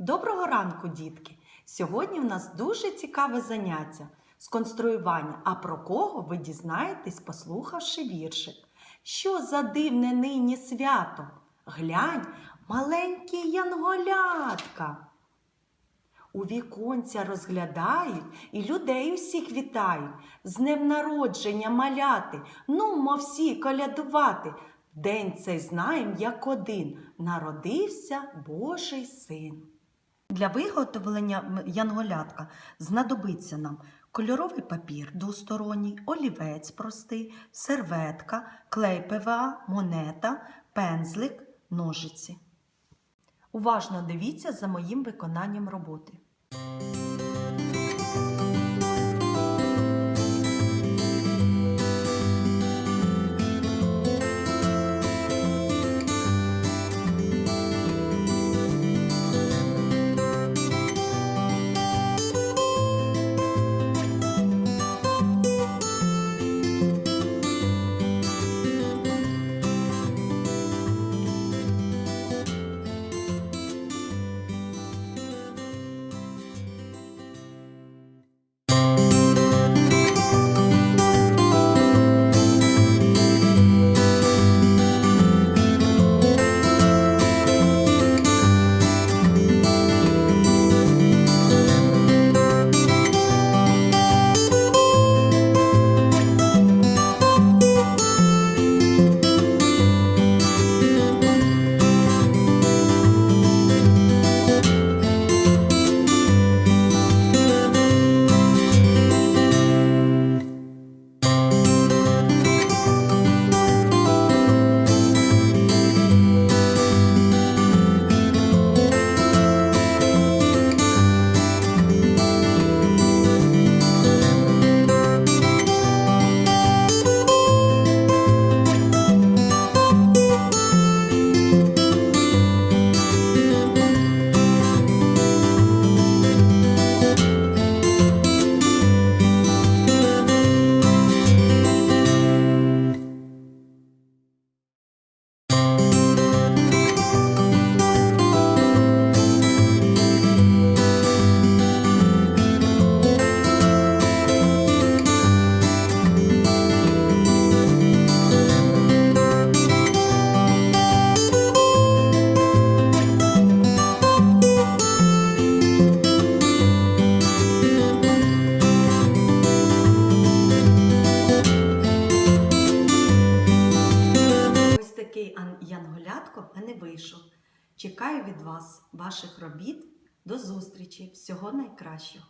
Доброго ранку, дітки! Сьогодні в нас дуже цікаве заняття з конструювання. А про кого ви дізнаєтесь, послухавши віршик. Що за дивне нині свято? Глянь, маленькі янголятка. У віконця розглядають і людей усіх вітають. З днем народження маляти, нумо всі колядувати. День цей знаєм, як один, народився Божий син. Для виготовлення янголятка знадобиться нам кольоровий папір двосторонній, олівець простий, серветка, клей ПВА, монета, пензлик, ножиці. Уважно дивіться за моїм виконанням роботи. Вийшов. Чекаю від вас, ваших робіт. До зустрічі! Всього найкращого!